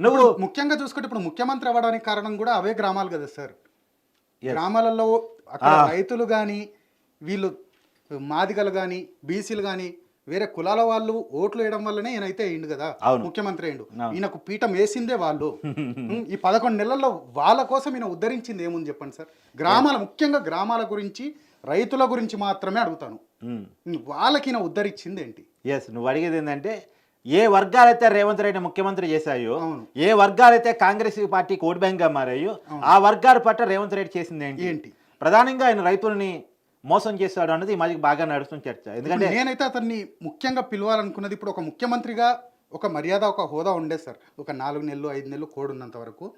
నువ్వు ముఖ్యంగా చూసుకుంటే ఇప్పుడు ముఖ్యమంత్రి అవ్వడానికి కారణం కూడా అవే గ్రామాలు కదా సార్. గ్రామాలలో అక్కడ. రైతులు కానీ వీళ్ళు మాదిగలు కానీ బీసీలు కానీ వేరే కులాల వాళ్ళు ఓట్లు వేయడం వల్లనే ఈయనైతే అయ్యిండు కదా. ముఖ్యమంత్రి అయ్యిండు అవును. ఈయనకు పీఠం వేసిందే వాళ్ళు ఈ పదకొండు నెలల్లో వాళ్ళ కోసం ఈయన ఉద్ధరించింది ఏముంది చెప్పండి సార్ గ్రామాల ముఖ్యంగా గ్రామాల గురించి రైతుల గురించి మాత్రమే అడుగుతాను వాళ్ళకి ఈయన ఉద్ధరించింది ఏంటి ఎస్ నువ్వు అడిగేది ఏంటంటే ఏ వర్గాలైతే రేవంత్ రెడ్డి ముఖ్యమంత్రి చేశాయో. ఏ వర్గాలైతే కాంగ్రెస్ పార్టీకి ఓట్ బ్యాంక్గా మారాయో ఆ వర్గాల పట్ల రేవంత్ రెడ్డి చేసింది ఏంటి? ఏంటి? ప్రధానంగా ఆయన రైతుల్ని మోసం చేశాడు అన్నది ఈ మధ్య బాగా నడుస్తున్న చర్చ. ఎందుకంటే నేనైతే అతన్ని ముఖ్యంగా పిలవాలనుకున్నది ఇప్పుడు ఒక ముఖ్యమంత్రిగా ఒక మర్యాద ఒక హోదా ఉండే సార్. ఒక నాలుగు నెలలు ఐదు నెలలు కోడ్ ఉన్నంత వరకు.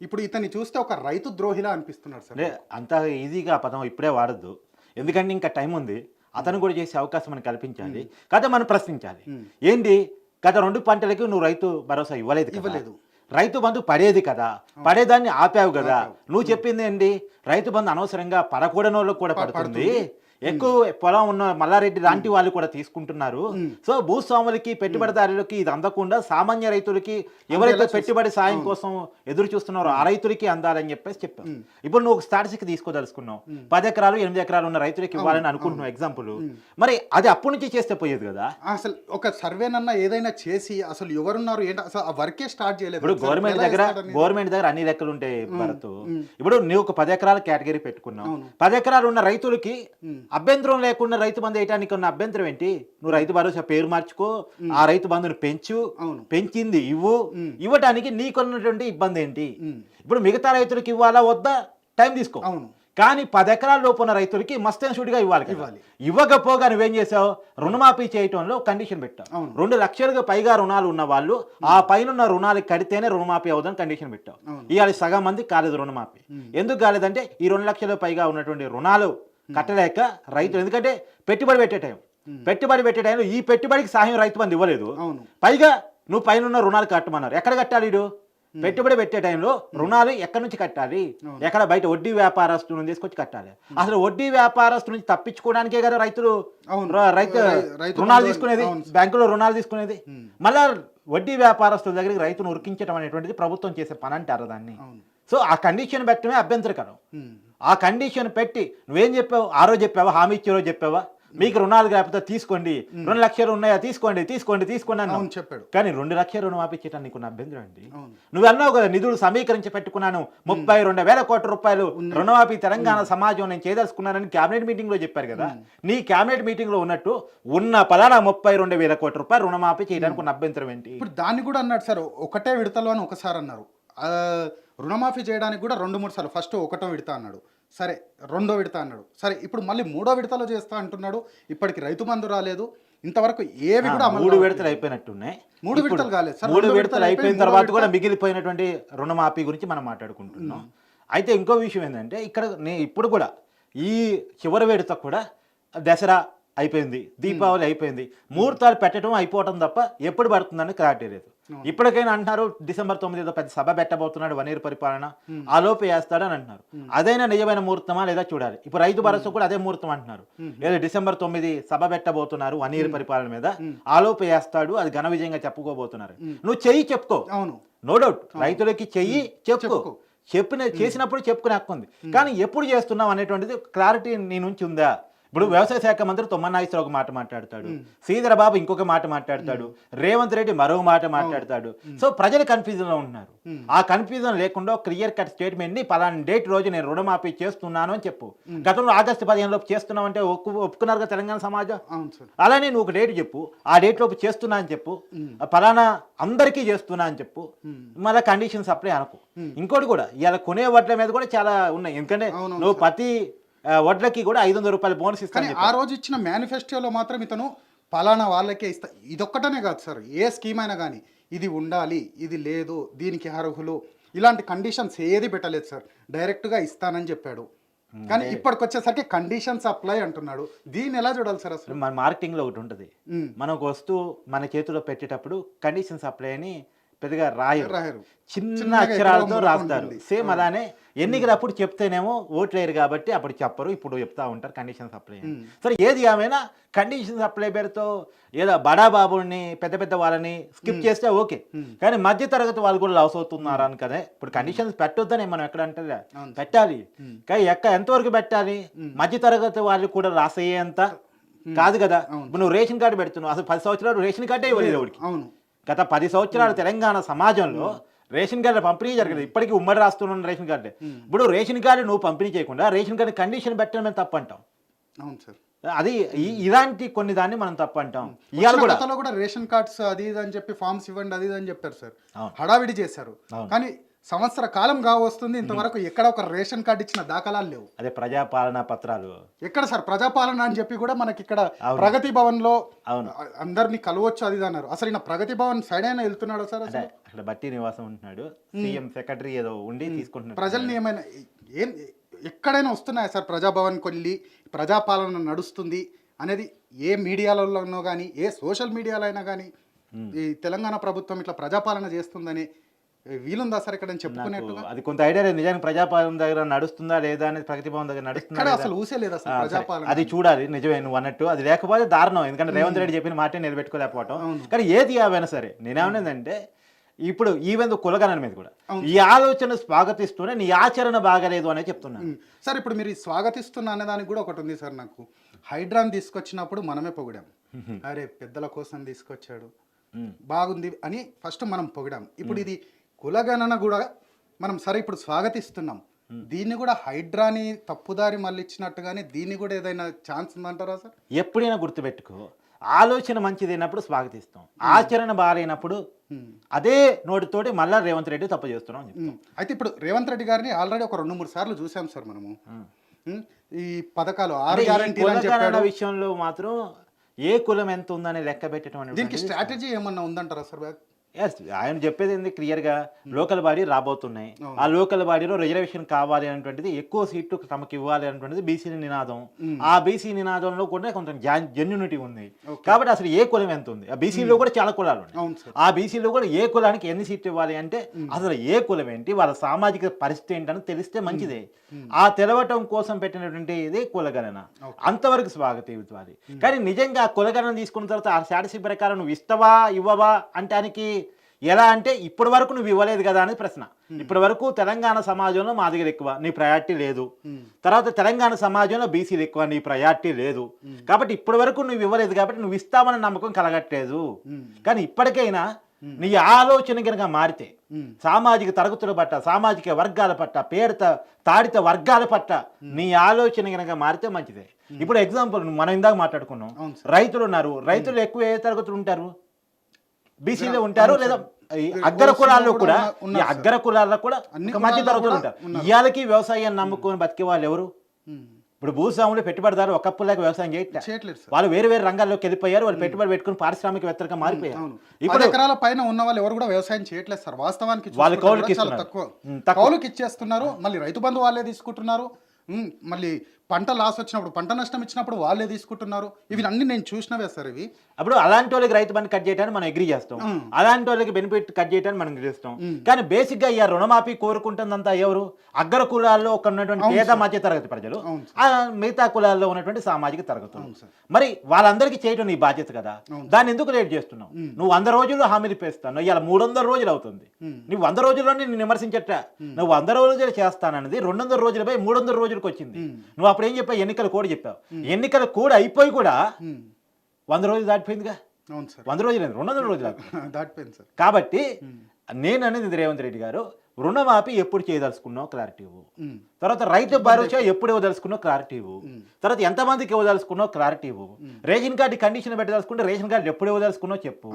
ఇప్పుడు ఇతన్ని చూస్తే ఒక రైతు ద్రోహిలా అనిపిస్తున్నాడు సార్. అంత ఈజీగా పదం ఇప్పుడే వాడద్దు. ఎందుకంటే ఇంకా టైం ఉంది. అతను కూడా చేసే అవకాశం మనకు కల్పించాలి. కదా మనం ప్రశ్నించాలి. ఏంటి? గత రెండు పంటలకి నువ్వు రైతు భరోసా ఇవ్వలేదు. ఇవ్వలేదు. రైతు బంధు పడేది కదా. పడేదాన్ని ఆపావు కదా. నువ్వు చెప్పింది ఏంటి? రైతు బంధు అనవసరంగా పడకూడని వాళ్ళకి కూడా పడుతుంది. ఎక్కువ పొలం ఉన్న మల్లారెడ్డి లాంటి వాళ్ళు కూడా తీసుకుంటున్నారు. సో భూస్వాములకి పెట్టుబడిదారులకి ఇది అందకుండా సామాన్య రైతులకి ఎవరైతే పెట్టుబడి సాయం కోసం ఎదురు చూస్తున్నారో ఆ రైతులకి అందాలని చెప్పేసి చెప్పాం ఇప్పుడు నువ్వు స్టాటిస్టిక్ తీసుకోదలుచుకున్నావు. పది ఎకరాలు ఎనిమిది ఎకరాలు ఉన్న రైతులకి ఇవ్వాలని అనుకుంటున్నావు ఎగ్జాంపుల్ మరి అది అప్పటి నుంచి చేస్తే పోయేది కదా? అసలు ఒక సర్వేనన్నా ఏదైనా చేసి అసలు ఎవరున్నారు ఏంటి అసలు ఆ వర్కే స్టార్ట్ చేయలేదు. ఇప్పుడు. గవర్నమెంట్ దగ్గర? గవర్నమెంట్ దగ్గర అన్ని లెక్కలు ఉంటాయి భరత్. ఇప్పుడు నువ్వు ఒక పది ఎకరాల కేటగిరీ పెట్టుకున్నావు. పది ఎకరాలు ఉన్న రైతులకి. అభ్యంతరం లేకుండా రైతు బంధు వేయడానికి ఉన్న అభ్యంతరం ఏంటి నువ్వు రైతు భరోసా పేరు మార్చుకో ఆ రైతు బంధుని పెంచు అవును. పెంచింది ఇవ్వు ఉమ్. ఇవ్వడానికి నీకున్నటువంటి ఇబ్బంది ఏంటి. ఇప్పుడు మిగతా రైతులకు ఇవ్వాలా వద్దా టైం తీసుకో అవును కానీ పది ఎకరాల లోపు ఉన్న రైతులకి మస్తైన షూట్గా ఇవ్వాలి. ఇవ్వాలి. ఇవ్వకపోగా నువ్వేం చేసావు రుణమాఫీ చేయటంలో కండిషన్ పెట్టావు. రెండు లక్షలకు పైగా రుణాలు ఉన్న వాళ్ళు ఆ పైన రుణాలు కడితేనే రుణమాఫీ అవుదని కండిషన్ పెట్టావు. ఇవాళ సగం మంది కాలేదు రుణమాఫీ ఎందుకు కాలేదంటే ఈ రెండు లక్షల పైగా ఉన్నటువంటి రుణాలు కట్టలేక రైతులు. ఎందుకంటే పెట్టుబడి పెట్టే టైం. పెట్టుబడి పెట్టే టైంలో ఈ పెట్టుబడికి సహాయం రైతు బంధు ఇవ్వలేదు. అవును. పైగా నువ్వు పైన రుణాలు కట్టమన్నారు. ఎక్కడ కట్టాలి వీడు పెట్టుబడి పెట్టే టైంలో రుణాలు ఎక్కడి నుంచి కట్టాలి? ఎక్కడ బయట వడ్డీ వ్యాపారస్తు నుంచి తీసుకొచ్చి కట్టాలి. అసలు వడ్డీ వ్యాపారస్తు నుంచి తప్పించుకోవడానికే కదా రైతులు రైతు రుణాలు తీసుకునేది. బ్యాంకులో రుణాలు తీసుకునేది? మళ్ళా వడ్డీ వ్యాపారస్తుల దగ్గరికి రైతును ఉరికించడం అనేటువంటిది ప్రభుత్వం చేసే పని అంటారు దాన్ని. సో ఆ కండిషన్ పెట్టడమే అభ్యంతరకరం. ఆ కండిషన్ పెట్టి నువ్వేం చెప్పావు? ఆ రోజు చెప్పావా? హామీ ఇచ్చే రోజు చెప్పావా? మీకు రుణాలు లేకపోతే తీసుకోండి. రెండు లక్షలు ఉన్నాయా? తీసుకోండి తీసుకోండి తీసుకోండి అవును చెప్పాడు. కానీ రెండు లక్షల రుణమాఫీ చేయడానికి నీకు ఉన్న అభ్యంతరం అండి నువ్వు అన్నావు కదా నిధులు సమీకరించి పెట్టుకున్నాను. ముప్పై రెండు వేల కోట్ల రూపాయలు రుణమాఫీ తెలంగాణ సమాజం నేను చేయదలుచుకున్నానని కేబినెట్ మీటింగ్లో చెప్పారు కదా. నీ కేబినెట్ మీటింగ్లో ఉన్నట్టు ఉన్న పలానా ముప్పై రెండు వేల కోట్ల రూపాయలు రుణమాఫీ చేయడానికి ఉన్న అభ్యంతరం ఏంటి? ఇప్పుడు దాన్ని కూడా అన్నాడు సార్ ఒకటే విడతలో అని ఒకసారి అన్నారు. రుణమాఫీ చేయడానికి కూడా రెండు మూడు సార్లు. ఫస్ట్ ఒకటో విడత అన్నాడు. సరే రెండో విడత అన్నాడు. సరే ఇప్పుడు మళ్ళీ మూడో విడతలో చేస్తా అంటున్నాడు. ఇప్పటికి రైతు బంధు రాలేదు. ఇంతవరకు ఏవి కూడా మూడు. విడతలు అయిపోయినట్టున్నాయి. మూడు విడతలు కాలేదు. సార్ మూడు విడతలు అయిపోయిన అయిపోయి తర్వాత కూడా మిగిలిపోయినటువంటి రుణమాఫీ గురించి మనం మాట్లాడుకుంటున్నాం. అయితే ఇంకో విషయం ఏంటంటే ఇక్కడ నే ఇప్పుడు కూడా ఈ చివరి విడత కూడా దసరా అయిపోయింది దీపావళి అయిపోయింది. ముహూర్తాలు పెట్టడం అయిపోవటం తప్ప ఎప్పుడు పడుతుందని క్లారిటీ లేదు. ఇప్పటికైనా అంటున్నారు డిసెంబర్ తొమ్మిది ఏదో పెద్ద సభ పెట్టబోతున్నాడు వనీరు పరిపాలన. ఆ లోపు వేస్తాడని అంటున్నారు. అదైనా నిజమైన ముహూర్తమా లేదా చూడాలి. ఇప్పుడు రైతు భరోసా కూడా అదే ముహూర్తం అంటున్నారు. ఏదో డిసెంబర్ తొమ్మిది సభ పెట్టబోతున్నారు వనీరు పరిపాలన మీద. ఆ లోపు వేస్తాడు అది ఘన విజయంగా చెప్పుకోబోతున్నారు. నువ్వు చెయ్యి చెప్పుకో. అవును. నో డౌట్ రైతులకి చెయ్యి చెప్పుకో. చెప్పుకో. చెప్పిన చేసినప్పుడు చెప్పుకునే హక్కు ఉంది. కానీ ఎప్పుడు చేస్తున్నావు అనేటువంటిది క్లారిటీ నీ నుంచి ఉందా? ఇప్పుడు వ్యవసాయ శాఖ మంత్రి తొమ్మనాయిశ్వర ఒక మాట మాట్లాడతాడు. శ్రీధర బాబు ఇంకొక మాట మాట్లాడతాడు. రేవంత్ రెడ్డి మరో మాట మాట్లాడతాడు. సో ప్రజలు కన్ఫ్యూజన్లో ఉన్నారు ఆ కన్ఫ్యూజన్ లేకుండా క్లియర్ కట్ స్టేట్మెంట్ని పలానా డేట్ రోజు నేను రుణమాఫీ చేస్తున్నాను అని చెప్పు. గతంలో ఆగస్టు పదిహేను లోపు చేస్తున్నావు అంటే ఒప్పు ఒప్పుకున్నారు కదా తెలంగాణ సమాజం? అలానే నువ్వు ఒక డేట్ చెప్పు. ఆ డేట్ లోపు చేస్తున్నా అని చెప్పు. ఫలానా అందరికీ చేస్తున్నా అని చెప్పు. మళ్ళీ కండిషన్స్ అప్లై అనకు. ఇంకోటి కూడా ఇలా కొనే వడ్ల మీద కూడా చాలా ఉన్నాయి. ఎందుకంటే నువ్వు ప్రతి వడ్లకి కూడా ఐదు వందల రూపాయల బోనస్ కానీ ఇస్తాను ఆ రోజు ఇచ్చిన మేనిఫెస్టోలో మాత్రం ఇతను పలానా వాళ్ళకే ఇస్తా ఇదొక్కటనే కాదు సార్ ఏ స్కీమ్ అయినా కానీ ఇది ఉండాలి ఇది లేదు దీనికి అర్హులు ఇలాంటి కండిషన్స్ ఏది పెట్టలేదు సార్ డైరెక్ట్గా ఇస్తానని చెప్పాడు. కానీ ఇప్పటికి వచ్చేసరికి కండిషన్స్ అప్లై అంటున్నాడు. దీన్ని ఎలా చూడాలి సార్ అసలు? మన మార్కెటింగ్లో ఒకటి ఉంటుంది. మనం ఒక వస్తువు మన చేతిలో పెట్టేటప్పుడు కండిషన్స్ అప్లై అని పెద్దగా రాయరు. రాయరు. చిన్న అక్షరాలతో రాస్తారు. సేమ్ అలానే ఎన్నికలప్పుడు చెప్తేనేమో ఓట్లేరు కాబట్టి అప్పుడు చెప్పరు ఇప్పుడు చెప్తా ఉంటారు కండిషన్ సప్లై. సరే ఏది ఏమైనా కండిషన్ సప్లై పేరుతో ఏదో బడా బాబుని పెద్ద పెద్ద వాళ్ళని స్కిప్ చేస్తే ఓకే. కానీ మధ్య తరగతి వాళ్ళు కూడా లాస్ అవుతున్నారు అని కదా. ఇప్పుడు కండిషన్స్ పెట్టొద్దని మనం ఎక్కడ అంటే. పెట్టాలి. కానీ ఎక్క ఎంతవరకు పెట్టాలి? మధ్య తరగతి వాళ్ళు కూడా లాస్ అయ్యేంత కాదు కదా. ఇప్పుడు నువ్వు రేషన్ కార్డు పెడుతున్నావు. అసలు పది సంవత్సరాలు రేషన్ కార్డే ఇవ్వలేదు అవును. గత పది సంవత్సరాల తెలంగాణ సమాజంలో రేషన్ కార్డు పంపిణీ జరగదు ఇప్పటికీ ఉమ్మడి రాష్ట్రంలో రేషన్ కార్డు ఇప్పుడు రేషన్ కార్డు నువ్వు పంపిణీ చేయకుండా రేషన్ కార్డు కండిషన్ పెట్టడమే తప్పు అంటాం అవును సార్. అది ఇలాంటి కొన్ని దాన్ని మనం తప్పు అంటాం ఇవాళ కూడా రేషన్ కార్డ్స్ అది ఇది అని చెప్పి ఫామ్స్ ఇవ్వండి అది ఇది అని చెప్పారు సార్. హడావిడి చేశారు. కానీ సంవత్సర కాలం గా వస్తుంది ఇంతవరకు ఎక్కడ ఒక రేషన్ కార్డు ఇచ్చిన దాఖలాలు లేవు. అదే ప్రజాపాలన పత్రాలు. ఎక్కడ సార్? ప్రజాపాలన అని చెప్పి కూడా మనకి ఇక్కడ. ప్రగతి భవన్లో అవును. అందరినీ కలవచ్చు అది అన్నారు. అసలు ఈయన ప్రగతి భవన్ సైడ్ అయినా వెళ్తున్నాడు సార్ అసలు? అక్కడ బట్టి నివాసం ఉంటున్నాడు. సీఎం సెక్రటరీ ఏదో ఉండి తీసుకుంటున్నాడు. ప్రజల్ని ఏమైనా ఏం ఎక్కడైనా వస్తున్నాయా సార్? ప్రజాభవన్ కొల్లి ప్రజాపాలన నడుస్తుంది అనేది ఏ మీడియాలలోనో కానీ ఏ సోషల్ మీడియాలో అయినా కానీ ఈ తెలంగాణ ప్రభుత్వం ఇట్లా ప్రజాపాలన చేస్తుందని వీలుందా సార్ ఇక్కడ నాకు చెప్పుకునేట్టుగా? అది కొంత ఐడియా లేదు. నిజానికి ప్రజాపాలన దగ్గర నడుస్తుందా లేదా అనేది ప్రగతి భవన్ దగ్గర నడుస్తుందా? అసలు ఊసే లేదు సరే. ప్రజాపాలన. అది చూడాలి. నిజమే నువ్వు అన్నట్టు. అది లేకపోతే దారుణం. ఎందుకంటే రేవంత్ రెడ్డి చెప్పిన మాట నిలబెట్టుకోలేకపోవటం. కానీ ఏది ఏమైనా సరే నేనేమనేదంటే ఇప్పుడు ఈవెన్ కులగణన మీద కూడా ఈ ఆలోచన స్వాగతిస్తూనే నీ ఆచరణ బాగలేదు అనే చెప్తున్నాను. సార్ ఇప్పుడు మీరు స్వాగతిస్తున్న అనే దానికి కూడా ఒకటి ఉంది సార్ నాకు. హైడ్రాన్ తీసుకొచ్చినప్పుడు మనమే పొగిడాం. అరే పెద్దల కోసం తీసుకొచ్చాడు. బాగుంది అని ఫస్ట్ మనం పొగిడాం. ఇప్పుడు ఇది కులగణన కూడా మనం సరే ఇప్పుడు స్వాగతిస్తున్నాం. దీన్ని కూడా హైడ్రాని తప్పుదారి మళ్ళీ ఇచ్చినట్టుగానే దీన్ని కూడా ఏదైనా ఛాన్స్ ఉందంటారా సార్? ఎప్పుడైనా గుర్తుపెట్టుకో ఆలోచన మంచిదైనప్పుడు స్వాగతిస్తాం. ఆచరణ బాగాలేనప్పుడు అదే నోటితోటి మళ్ళా రేవంత్ రెడ్డి తప్పు చేస్తున్నాం. అయితే ఇప్పుడు రేవంత్ రెడ్డి గారిని ఆల్రెడీ ఒక రెండు మూడు సార్లు చూసాం సార్ మనము. ఈ పథకాలు ఆరు విషయంలో మాత్రం ఏ కులం ఎంత ఉందని లెక్క పెట్టడం దీనికి స్ట్రాటజీ ఏమన్నా ఉందంటారా సార్? ఆయన చెప్పేది ఏంది? క్లియర్గా లోకల్ బాడీ రాబోతున్నాయి. ఆ లోకల్ బాడీలో రిజర్వేషన్ కావాలి అనేటువంటిది ఎక్కువ సీట్లు తమకు ఇవ్వాలి అనేటువంటిది బీసీ నినాదం. ఆ బీసీ నినాదంలో కూడా కొంచెం జెన్యునిటీ ఉంది. కాబట్టి అసలు ఏ కులం ఎంత ఉంది? ఆ బీసీలో కూడా చాలా కులాలు ఉన్నాయి. ఆ బీసీలో కూడా ఏ కులానికి ఎన్ని సీట్లు ఇవ్వాలి అంటే అసలు ఏ కులం ఏంటి? వాళ్ళ సామాజిక పరిస్థితి ఏంటని తెలిస్తే మంచిదే. ఆ తెలవటం కోసం పెట్టినటువంటి ఇది కులగణన. అంతవరకు స్వాగతం కానీ నిజంగా ఆ కులగణన తీసుకున్న తర్వాత ఆ స్టాటసీ ప్రకారం నువ్వు ఇస్తావా ఇవ్వవా అంటానికి ఎలా అంటే ఇప్పటి వరకు నువ్వు ఇవ్వలేదు కదా అనేది ప్రశ్న. ఇప్పటి వరకు తెలంగాణ సమాజంలో మా దగ్గర ఎక్కువ నీ ప్రయారిటీ లేదు. తర్వాత తెలంగాణ సమాజంలో బీసీలు ఎక్కువ నీ ప్రయారిటీ లేదు. కాబట్టి ఇప్పటి వరకు నువ్వు ఇవ్వలేదు కాబట్టి నువ్వు ఇస్తావని నమ్మకం కలగట్లేదు. కానీ ఇప్పటికైనా నీ ఆలోచన కనుక మారితే. సామాజిక తరగతుల పట్ల సామాజిక వర్గాల పట్ల పేరుత తాడిత వర్గాల పట్ల నీ ఆలోచన కనుక మారితే మంచిదే. ఇప్పుడు ఎగ్జాంపుల్ మనం ఇందాక మాట్లాడుకున్నాం. రైతులు ఉన్నారు. రైతులు ఎక్కువ ఏ తరగతులు ఉంటారు? బీసీలో ఉంటారు లేదా అగ్ర కులాల్లో కూడా ఈ అగ్ర కులాల్లో కూడా మధ్య తరగతులు ఉంటారు. ఇవాళకి వ్యవసాయాన్ని నమ్ముకొని బతికే వాళ్ళు ఎవరు. ఇప్పుడు భూస్వాములు పెట్టుబడిదారు ఒకప్పులాగా వ్యవసాయం చేయట్లే. చేయట్లేదు వాళ్ళు వేరు వేరు రంగాల్లోకి వెళ్ళిపోయారు వాళ్ళు పెట్టుబడి పెట్టుకుని పారిశ్రామికవేత్తలుగా మారిపోయారు. ఇప్పుడు ఎకరాల పైన ఉన్న వాళ్ళు ఎవరు కూడా వ్యవసాయం చేయట్లేదు సార్. వాస్తవానికి వాళ్ళు కౌలుకి. తక్కువ. కౌలుకి ఇచ్చేస్తున్నారు మళ్ళీ రైతు బంధు వాళ్ళే తీసుకుంటున్నారు. మళ్ళీ పంట లాస్ వచ్చినప్పుడు పంట నష్టం ఇచ్చినప్పుడు వాళ్ళే తీసుకుంటున్నారు? ఇవి అన్ని నేను చూసినవే సార్ ఇవి. అప్పుడు అలాంటి వాళ్ళకి రైతు బంధు కట్ చేయడానికి మనం అగ్రి చేస్తాం. అలాంటి వాళ్ళకి బెనిఫిట్ కట్ చేయడానికి మనం చేస్తాం. కానీ బేసిక్గా ఈ రుణమాఫీ కోరుకుంటుందంతా ఎవరు? అగ్ర కులాల్లో ఒక ఉన్నటువంటి పేద మధ్య తరగతి ప్రజలు. మిగతా కులాల్లో ఉన్నటువంటి సామాజిక తరగతులు. మరి వాళ్ళందరికీ చేయడం నీ బాధ్యత కదా? దాన్ని ఎందుకు లేట్ చేస్తున్నావు? నువ్వు వంద రోజుల్లో హామీలు పేస్తాను ఇవాళ మూడు వందల రోజులు అవుతుంది. నువ్వు వంద రోజుల్లోనే నేను విమర్శించట నువ్వు వంద రోజులు చేస్తానన్నది రెండు వందల రోజులపై మూడు వందల రోజులకు వచ్చింది. నువ్వు అప్పుడు ఏం చెప్పావు? ఎన్నికల కోడ్ చెప్పావు. ఎన్నికల కోడ్ అయిపోయి కూడా వంద రోజులు దాటిపోయిందిగా? వంద రోజులు రెండు వందల రోజులు. దాటిపోయింది. సార్. కాబట్టి నేను అనేది రేవంత్ రెడ్డి గారు రుణమాఫీ ఎప్పుడు చేయదలుచుకున్నావు? క్లారిటీ ఇవ్వు. తర్వాత రైతు భరోసా ఎప్పుడు ఇవ్వదలుచుకున్నావు? క్లారిటీ ఇవ్వు. తర్వాత ఎంతమందికి ఇవ్వదలుచుకున్నావు? క్లారిటీ ఇవ్వు. రేషన్ కార్డు కండిషన్ పెట్టదలుచుకుంటే రేషన్ కార్డు ఎప్పుడు ఇవ్వదలుచుకున్నావు? చెప్పు.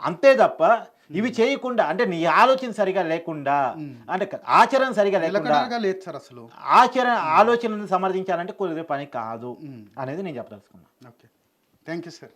అంతే తప్ప ఇవి చేయకుండా అంటే నీ ఆలోచన సరిగా లేకుండా అంటే ఆచరణ సరిగా లేకుండా లేదు సార్ అసలు. ఆచరణ ఆలోచనను సమర్థించాలంటే కుదిరే పని కాదు అనేది నేను చెప్పదలుచుకున్నాను ఓకే. Thank you sir.